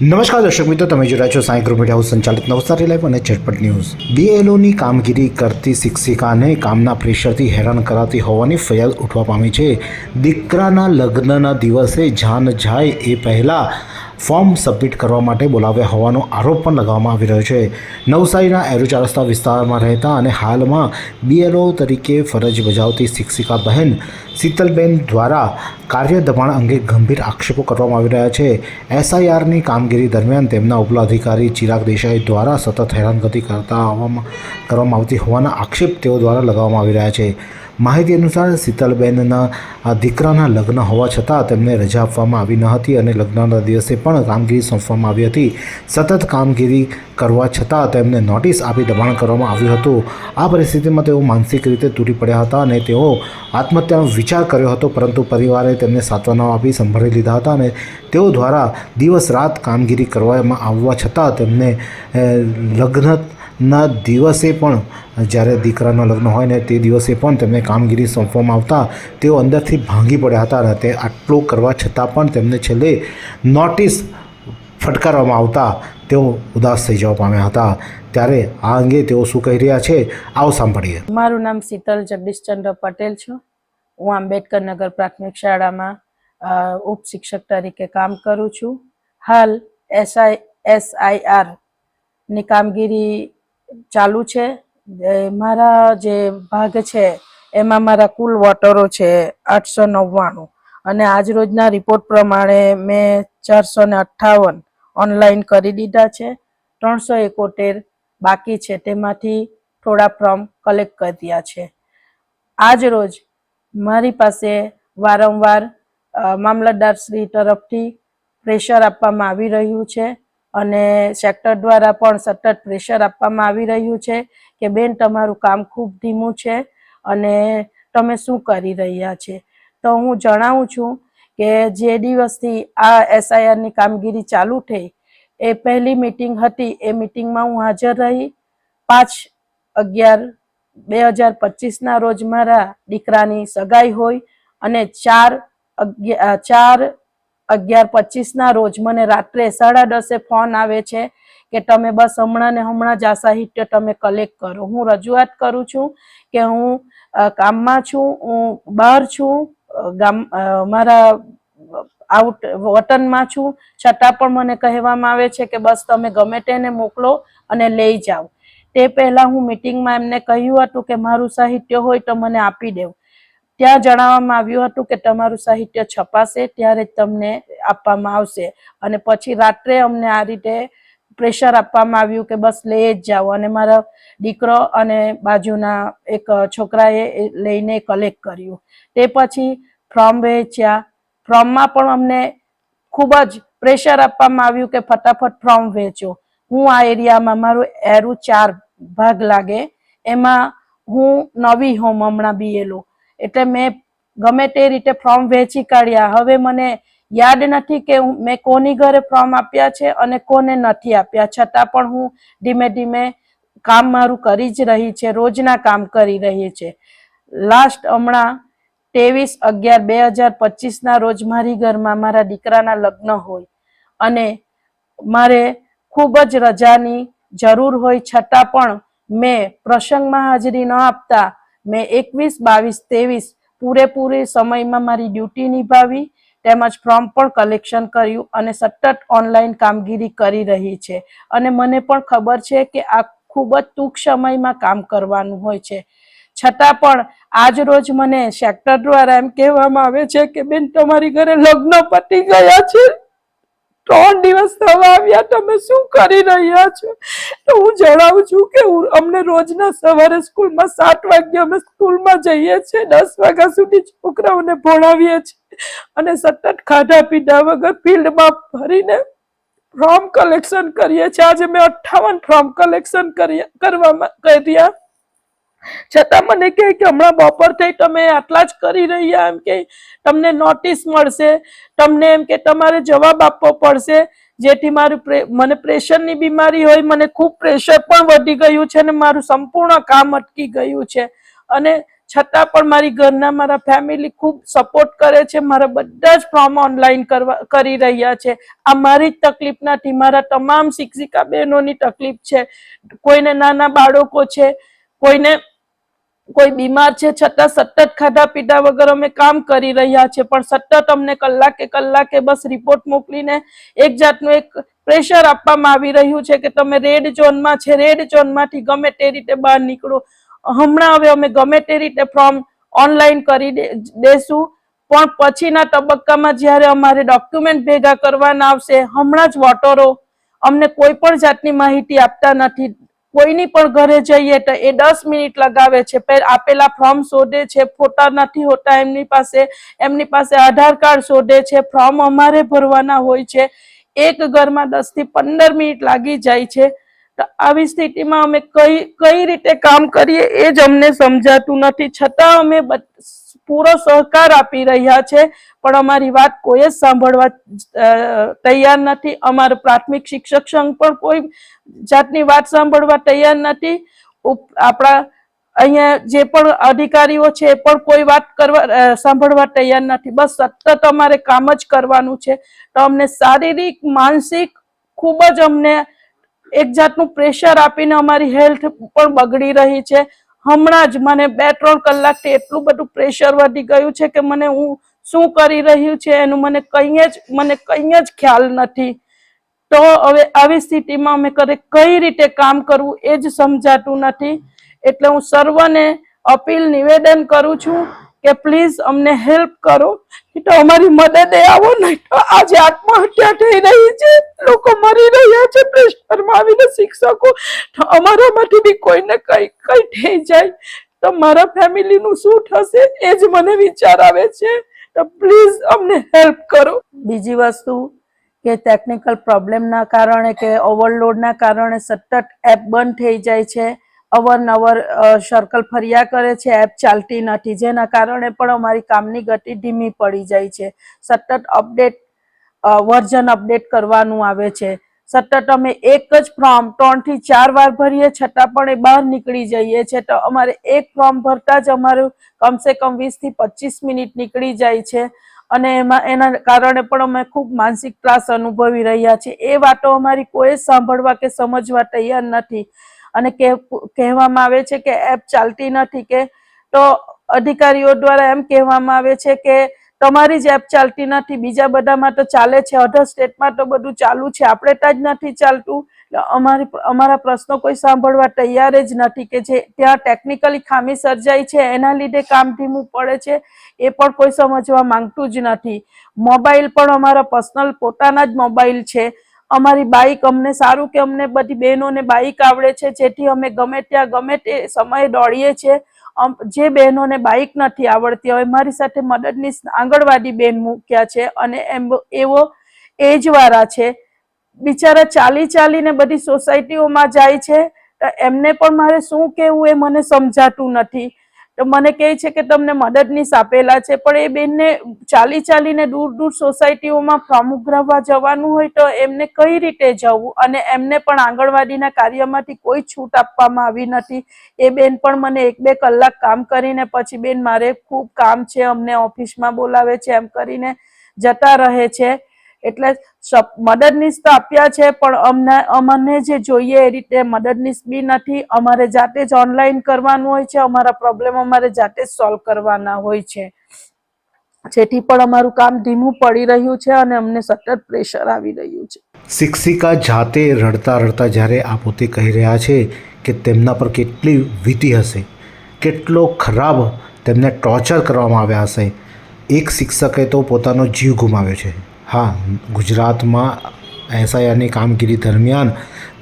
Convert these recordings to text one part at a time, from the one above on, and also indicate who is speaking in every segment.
Speaker 1: નમસ્કાર દર્શક મિત્રો, તમે જોઈ છો સાંઈ ગ્રુપ મીડિયા સંચાલિત નવસારી લાઈવ અને ઝટપટ ન્યૂઝ. બીએલઓની કામગીરી કરતી શિક્ષિકાને કામના પ્રેશરથી હેરાન કરાતી હોવાની ફરિયાદ ઉઠવા પામી છે. દીકરાના લગ્નના દિવસે જાન જાય એ પહેલાં ફોર્મ સબમિટ કરવા માટે બોલાવ્યા હોવાનો આરોપ પણ લગાવવામાં આવી રહ્યો છે. નવસારીના એરુચા રસ્તા વિસ્તારમાં રહેતા અને હાલમાં બીએલઓ તરીકે ફરજ બજાવતી શિક્ષિકા બહેન શીતલબેન દ્વારા કાર્ય દબાણ અંગે ગંભીર આક્ષેપો કરવામાં આવી રહ્યા છે. એસઆઈઆરની કામગીરી દરમિયાન તેમના ઉપલા અધિકારી ચિરાગ દેસાઈ દ્વારા સતત હેરાનગતિ કરતા કરવામાં આવતી હોવાના આક્ષેપ તેઓ દ્વારા લગાવવામાં આવી રહ્યા છે. માહિતી અનુસાર શીતલબેનના દીકરાના લગ્ન હોવા છતાં તેમને રજા આપવામાં આવી ન હતી અને લગ્નના દિવસે પણ કામગીરી સોંપવામાં આવી હતી. સતત કામગીરી કરવા છતાં તેમને નોટિસ આપી દબાણ કરવામાં આવ્યું હતું. આ પરિસ્થિતિમાં તેઓ માનસિક રીતે તૂટી પડ્યા હતા અને તેઓ આત્મહત્યાનો વિચાર કર્યો હતો, પરંતુ પરિવારે તેમને સાંત્વનાઓ આપી, સંભાળી લીધા હતા અને તેઓ દ્વારા દિવસ રાત કામગીરી કરવામાં આવવા છતાં તેમને લગ્નના દિવસે પણ, જ્યારે દીકરાના લગ્ન હોય ને તે દિવસે પણ તેમને કામગીરી સોંપવામાં આવતા, તેઓ અંદરથી ભાંગી પડ્યા હતા અને તે આટલું કરવા છતાં પણ તેમને છેલ્લે નોટિસ ફટકારવામાં આવતા તેઓ ઉદાસ થઈ જવા પામ્યા હતા. ત્યારે આ અંગે તેઓ શું કહી રહ્યા છે, આવો સાંભળીએ.
Speaker 2: મારું નામ શીતલ જગદીશચંદ્ર પટેલ છું. હું આંબેડકર નગર પ્રાથમિક શાળામાં ઉપશિક્ષક તરીકે કામ કરું છું. હાલ એસઆઈ, એસઆઈઆરની કામગીરી ચાલુ છે. મારા જે ભાગ છે, એમાં મારા કુલ વોટરો છે આઠસો નવ્વાણું. અને આજરોજના રિપોર્ટ પ્રમાણે મેં ચારસો ને અઠ્ઠાવન ઓનલાઈન કરી દીધા છે. ત્રણસો એકોતેર બાકી છે. તેમાંથી થોડા ફોર્મ કલેક્ટ કર્યા છે. આજ રોજ મારી પાસે વારંવાર મામલતદારશ્રી મામલતદાર શ્રી તરફથી પ્રેશર આપવામાં આવી રહ્યું છે અને સેક્ટર દ્વારા પણ સતત પ્રેશર આપવામાં આવી રહ્યું છે કે બેન, તમારું કામ ખૂબ ધીમું છે અને તમે શું કરી રહ્યા છે? તો હું જણાવું છું કે જે દિવસથી આ એસઆઈઆરની કામગીરી ચાલુ થઈ, એ પહેલી મિટિંગ હતી. એ મિટિંગમાં હું હાજર રહી. પાંચ અગિયાર બે હજાર પચીસના રોજ મારા દીકરાની સગાઈ હોય અને ચાર અગિયાર ચાર અગિયાર પચીસના રોજ મને રાત્રે સાડા દસે ફોન આવે છે કે તમે બસ હમણાં ને હમણાં જ આ સાહિત્ય તમે કલેક્ટ કરો. હું રજૂઆત કરું છું કે હું કામમાં છું, હું બહાર છું ગામ મારા આઉટ, વતનમાં છું. છતાં પણ મને કહેવામાં આવે છે કે બસ તમે ગમે તેને મોકલો અને લઈ જાઓ. તે પહેલા હું મીટિંગમાં એમને કહ્યું હતું કે મારું સાહિત્ય હોય તો મને આપી દેવું. ત્યાં જણાવવામાં આવ્યું હતું કે તમારું સાહિત્ય છપાશે, ત્યારે તમને આપવામાં આવશે. અને પછી રાત્રે અમને આ રીતે પ્રેશર આપવામાં આવ્યું કે બસ લઈ જ જાઓ. અને મારા દીકરો અને બાજુના એક છોકરાએ લઈને કલેક્ટ કર્યું. તે પછી ફ્રોમ વેચ્યા. ફ્રોમમાં પણ અમને ખૂબ જ પ્રેશર આપવામાં આવ્યું કે ફટાફટ ફોર્મ વેચો. હું આ એરિયામાં મારું એરું ચાર ભાગ લાગે. એમાં હું નવી હોમ હમણાં બીએલો એટલે મેં ગમે તે રીતે ફોર્મ વેચી કાઢ્યા. હવે મને યાદ નથી કે મેં કોની ઘરે ફોર્મ આપ્યા છે અને કોને નથી આપ્યા. છતાં પણ હું ધીમે ધીમે કામ મારું કરી જ રહી છે. રોજના કામ કરી રહી છે. લાસ્ટ હમણાં ત્રેવીસ અગિયાર બે હજાર પચીસના રોજ મારી ઘરમાં મારા દીકરાના લગ્ન હોય. અને મારે ખૂબ જ રજાની જરૂર હોય છતાં પણ મેં પ્રસંગમાં હાજરી ન આપતા, મેં એકવીસ, બાવીસ, ત્રેવીસ પૂરેપૂરી સમયમાં મારી ડ્યુટી નિભાવી, તેમજ ફોર્મ પણ કલેક્શન કર્યું અને સતત ઓનલાઈન કામગીરી કરી રહી છે. અને મને પણ ખબર છે કે આ ખૂબ જ ટૂંક સમયમાં કામ કરવાનું હોય છે. છતાં પણ આજ રોજ મને સેક્ટર દ્વારા એમ કહેવામાં આવે છે કે બેન, તમારી ઘરે લગ્ન પતી ગયા છે. ત્રણ દિવસ થવા આવ્યા, તમે શું કરી રહ્યા છો? તો હું જણાવું છું કે અમને રોજના સવારે સ્કૂલમાં સાત વાગ્યે અમે સ્કૂલમાં જઈએ છીએ, દસ વાગ્યા સુધી છોકરાઓને ભણાવીએ છીએ અને સતત ખાધા પીધા વગર ફિલ્ડમાં ફરીને ફોર્મ કલેક્શન કરીએ છીએ. આજે મેં અઠ્ઠાવન ફોર્મ કલેક્શન કર્યા કરવામાં કર્યા. છતાં મને કહે કે હમણાં બપોર થઈ તમે આટલા જ કરી રહ્યા એમ કે તમને નોટિસ મળશે, તમને એમ કે તમારે જવાબ આપવો પડશે, જેથી મારું મને પ્રેશરની બીમારી હોય, મને ખૂબ પ્રેશર પણ વધી ગયું છે અને મારું સંપૂર્ણ કામ અટકી ગયું છે. અને છતાં પણ મારી ઘરના મારા ફેમિલી ખૂબ સપોર્ટ કરે છે, મારા બધા જ ફોર્મ ઓનલાઈન કરવા, કરી રહ્યા છે. આ મારી જ તકલીફ નથી, મારા તમામ શિક્ષિકા બહેનોની તકલીફ છે. કોઈને નાના બાળકો છે, કોઈને કોઈ બીમાર છે, છતાં સતત ખાધા પીધા વગર અમે કામ કરી રહ્યા છે, પણ સતત અમને કલાકે કલાકે બસ રિપોર્ટ મોકલીને એક જાતનું એક પ્રેશર આપવામાં આવી રહ્યું છે કે તમે રેડ ઝોનમાં છે રેડ ઝોનમાંથી ગમે તે રીતે બહાર નીકળો. હમણાં હવે અમે ગમે તે રીતે ફોર્મ ઓનલાઈન કરી દેશું. પણ પછીના તબક્કામાં જ્યારે અમારે ડોક્યુમેન્ટ ભેગા કરવાના આવશે, હમણાં જ વોટરો અમને કોઈ પણ જાતની માહિતી આપતા નથી. કોઈની પણ ઘરે જઈએ તો એ દસ મિનિટ લગાવે છે. આપેલા ફોર્મ શોધે છે, ફોટા નથી હોતા એમની પાસે એમની પાસે આધાર કાર્ડ શોધે છે, ફોર્મ અમારે ભરવાના હોય છે. એક ઘરમાં દસથી પંદર મિનિટ લાગી જાય છે. તો આવી સ્થિતિમાં અમે કઈ કઈ રીતે કામ કરીએ એ જ અમને સમજાતું નથી. છતાં અમે પૂરો સહકાર આપી રહ્યા છે, પણ અમારી વાત કોઈ જ સાંભળવા તૈયાર નથી. અમારો પ્રાથમિક શિક્ષક સંઘ પણ કોઈ જાતની વાત સાંભળવા તૈયાર નથી. આપણા અહીંયા જે પણ અધિકારીઓ છે એ પણ કોઈ વાત કરવા સાંભળવા તૈયાર નથી. બસ સતત અમારે કામ જ કરવાનું છે. તો અમને શારીરિક, માનસિક ખૂબ જ અમને એક જાતનું પ્રેશર આપીને અમારી હેલ્થ પણ બગડી રહી છે. હમણાં જ મને બે, ત્રણ કલાકથી એટલું બધું પ્રેશર વધી ગયું છે કે મને હું શું કરી રહ્યું છે એનું મને કંઈ જ, મને કંઈ જ ખ્યાલ નથી. તો હવે આવી સ્થિતિમાં અમે કરે કઈ રીતે કામ કરવું એ જ સમજાતું નથી. એટલે હું સર્વને અપીલ નિવેદન કરું છું કે પ્લીઝ અમને હેલ્પ કરો. તો અમારી મદદે આવો નહીં તો આજે આત્મહત્યા થઈ રહી છે. લોકો મરી રહ્યા છે પ્રેશરમાં આવીને શિક્ષકો. તો અમારામાંથી બી કોઈને કંઈ કંઈ થઈ જાય. તો મારા ફેમિલીનું શું થશે, એ જ મને વિચાર આવે છે. તો પ્લીઝ અમને હેલ્પ કરો. બીજી વસ્તુ કે ટેકનિકલ પ્રોબ્લેમના કારણે કે ઓવરલોડના કારણે સતત એપ બંધ થઈ જાય છે. અવારનવાર સર્કલ ફર્યા કરે છે એપ ચાલતી નથી. જેના કારણે પણ અમારી કામની ગતિ ધીમી પડી જાય છે. સતત અપડેટ વર્ઝન અપડેટ કરવાનું આવે છે. સતત અમે એક જ ફોર્મ ત્રણથી ચાર વાર ભરીએ છતાં પણ એ બહાર નીકળી જઈએ છે. તો અમારે એક ફોર્મ ભરતા જ અમારું કમસે કમ વીસથી પચીસ મિનિટ નીકળી જાય છે. અને એમાં, એના કારણે પણ અમે ખૂબ માનસિક ત્રાસ અનુભવી રહ્યા છીએ. એ વાતો અમારી કોઈ સાંભળવા કે સમજવા તૈયાર નથી. અને કહેવ- કહેવામાં આવે છે કે એપ ચાલતી નથી કે તો અધિકારીઓ દ્વારા એમ કહેવામાં આવે છે કે તમારી જ એપ ચાલતી નથી, બીજા બધામાં તો ચાલે છે અધર સ્ટેટમાં તો બધું ચાલુ છે, આપણે ત્યાં જ નથી ચાલતું. અમારી અમારા પ્રશ્નો કોઈ સાંભળવા તૈયાર જ નથી કે જે ત્યાં ટેકનિકલી ખામી સર્જાઈ છે, એના લીધે કામ ધીમું પડે છે, એ પણ કોઈ સમજવા માંગતું જ નથી. મોબાઈલ પણ અમારા પર્સનલ પોતાના જ મોબાઈલ છે. અમારી બાઇક અમને સારું કે અમને બધી બહેનોને બાઈક આવડે છે, જેથી અમે ગમે ત્યાં ગમે તે સમયે દોડીએ છીએ. જે બહેનોને બાઇક નથી આવડતી, હવે મારી સાથે મદદની આંગણવાડી બેન મૂક્યા છે અને એમ, એવો એજવાળા છે. બિચારા ચાલી ચાલીને બધી સોસાયટીઓમાં જાય છે. એમને પણ મારે શું કહેવું એ મને સમજાતું નથી. તો મને કહે છે કે તમને મદદનીશ આપેલા છે, પણ એ બેનને ચાલી ચાલીને દૂર દૂર સોસાયટીઓમાં ફોર્મ ઉઘરાવવા જવાનું હોય તો એમને કઈ રીતે જવું? અને એમને પણ આંગણવાડીના કાર્યમાંથી કોઈ છૂટ આપવામાં આવી નથી. એ બેન પણ મને એક બે કલાક કામ કરીને પછી બેન મારે ખૂબ કામ છે, અમને ઓફિસમાં બોલાવે છે, એમ કરીને જતા રહે છે. એટલે મદદનીશ તો આપ્યા છે, પણ અમને અમને જે જોઈએ એ રીતે મદદનીશ બી નથી. અમારે જાતે જ ઓનલાઈન કરવાનું હોય છે, અમારા પ્રોબ્લેમ અમારે જાતે જ સોલ્વ કરવાના હોય છે. જેથી પણ અમારું કામ ધીમું પડી રહ્યું છે અને અમને સતત પ્રેશર આવી રહ્યું છે.
Speaker 1: શિક્ષિકા જાતે રડતા રડતા જ્યારે આ પોતે કહી રહ્યા છે કે તેમના પર કેટલી વીતી હશે, કેટલો ખરાબ તેમને ટોર્ચર કરવામાં આવ્યા હશે, એક શિક્ષકે તો પોતાનો જીવ ગુમાવ્યો છે. હા, ગુજરાતમાં એસઆઈઆરની કામગીરી દરમિયાન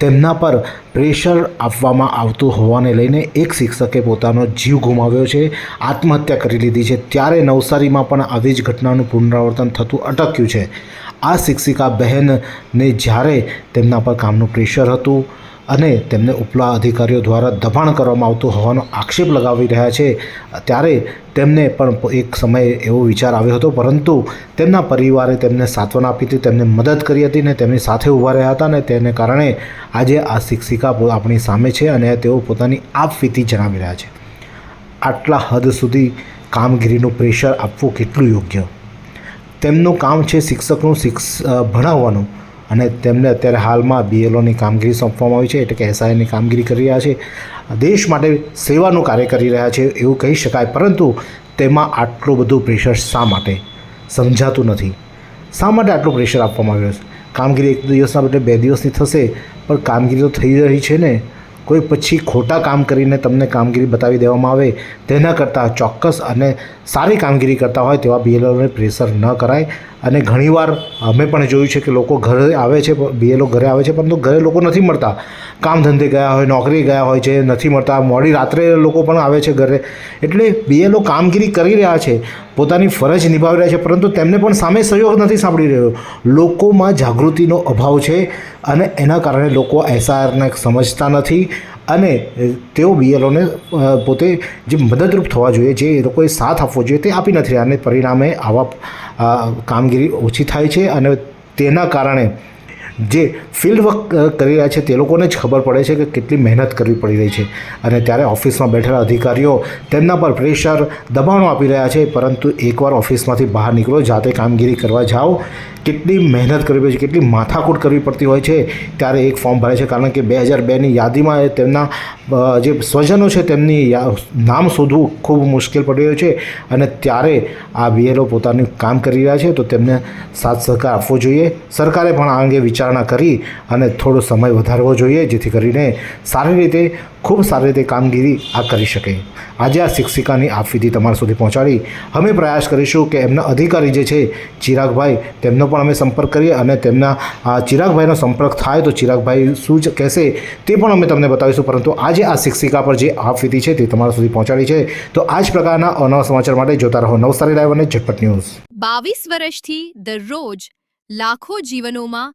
Speaker 1: તેમના પર પ્રેશર આપવામાં આવતું હોવાને લઈને એક શિક્ષકે પોતાનો જીવ ગુમાવ્યો છે, આત્મહત્યા કરી લીધી છે. ત્યારે નવસારીમાં પણ આવી જ ઘટનાનું પુનરાવર્તન થતું અટક્યું છે. આ શિક્ષિકા બહેનને જ્યારે તેમના પર કામનું પ્રેશર હતું અને તેમને ઉપલા અધિકારીઓ દ્વારા દબાણ કરવામાં આવતું હોવાનો આક્ષેપ લગાવી રહ્યા છે. ત્યારે તેમને પણ એક સમયે એવો વિચાર આવ્યો હતો, પરંતુ તેમના પરિવારે તેમને સાંત્વના આપી હતી, તેમને મદદ કરી હતી ને તેમની સાથે ઊભા રહ્યા હતા ને તેને કારણે આજે આ શિક્ષિકા આપણી સામે છે અને તેઓ પોતાની આપવીતી જણાવી રહ્યા છે. આટલા હદ સુધી કામગીરીનું પ્રેશર આપવું કેટલું યોગ્ય? તેમનું કામ છે શિક્ષકનું શિક્ષ ભણાવવાનું. અને તેમને અત્યારે હાલમાં બીએલઓની કામગીરી સોંપવામાં આવી છે, એટલે કે એસઆઈની કામગીરી કરી રહ્યા છે. દેશ માટે સેવાનું કાર્ય કરી રહ્યા છે, એવું કહી શકાય, પરંતુ તેમાં આટલું બધું પ્રેશર શા માટે? સમજાતું નથી. શા માટે આટલું પ્રેશર આપવામાં આવ્યું છે? કામગીરી એક દિવસના બદલે બે દિવસની થશે, પણ કામગીરી તો થઈ રહી છે ને? કોઈ પછી ખોટા કામ કરીને તમને કામગીરી બતાવી દેવામાં આવે, તેના કરતાં ચોક્કસ અને સારી કામગીરી કરતા હોય તેવા બીએલઓને પ્રેશર ન કરાય. અને ઘણીવાર અમે પણ જોયું છે કે લોકો ઘરે આવે છે બીએલઓ ઘરે આવે છે, પરંતુ ઘરે લોકો નથી મળતા. કામ ધંધે ગયા હોય, નોકરી ગયા હોય છે, નથી મળતા. મોડી રાત્રે લોકો પણ આવે છે ઘરે. એટલે બીએલઓ કામગીરી કરી રહ્યા છે, પોતાની ફરજ નિભાવી રહ્યા છે, પરંતુ તેમને પણ સામે સહયોગ નથી સાંભળી રહ્યો. લોકોમાં જાગૃતિનો અભાવ છે અને એના કારણે લોકો એસઆરને સમજતા નથી અને તેઓ બીએલઓને પોતે જે મદદરૂપ થવા જોઈએ, જે એ લોકોએ સાથ આપવો જોઈએ તે આપી નથી અને પરિણામે આવા કામગીરી ઓછી થાય છે અને તેના કારણે જે ફિલ્ડ વર્ક કરી રહ્યા છે તે લોકોને જ ખબર પડે છે કે કેટલી મહેનત કરવી પડી રહી છે. અને ત્યારે ઓફિસમાં બેઠેલા અધિકારીઓ તેમના પર પ્રેશર દબાણો આપી રહ્યા છે. પરંતુ એકવાર ઓફિસમાંથી બહાર નીકળો, જાતે કામગીરી કરવા જાઓ. કેટલી મહેનત કરવી પડે છે, કેટલી માથાકૂટ કરવી પડતી હોય છે, ત્યારે એક ફોર્મ ભરે છે. કારણ કે બે હજાર બેની યાદીમાં તેમના જે સ્વજનો છે તેમની નામ શોધવું ખૂબ મુશ્કેલ પડી રહ્યું છે. અને ત્યારે આ બીએલઓ પોતાનું કામ કરી રહ્યા છે, તો તેમને સાથ સહકાર આપવો જોઈએ. સરકારે પણ આ અંગે વિચારણા કરી અને થોડો સમય વધારવો જોઈએ, જેથી કરીને સારી રીતે, ખૂબ સારી રીતે કામગીરી આ કરી શકે. આજે આ શિક્ષિકાની આપવીથી તમારા સુધી પહોંચાડી. અમે પ્રયાસ કરીશું કે એમના અધિકારી જે છે, ચિરાગભાઈ, તેમનો પણ અમે સંપર્ક કરીએ અને તેમના ચિરાગભાઈનો સંપર્ક થાય તો ચિરાગભાઈ શું જ કહેશે તે પણ અમે તમને બતાવીશું. પરંતુ આજે આ શિક્ષિકા પર જે આપવીતી છે તે તમારા સુધી પહોંચાડી છે. તો આ જ પ્રકારના અનવા સમાચાર માટે જોતા રહો નવસારી લાઈવ અને ઝટપટ ન્યૂઝ.
Speaker 3: બાવીસ વર્ષથી દરરોજ લાખો જીવનોમાં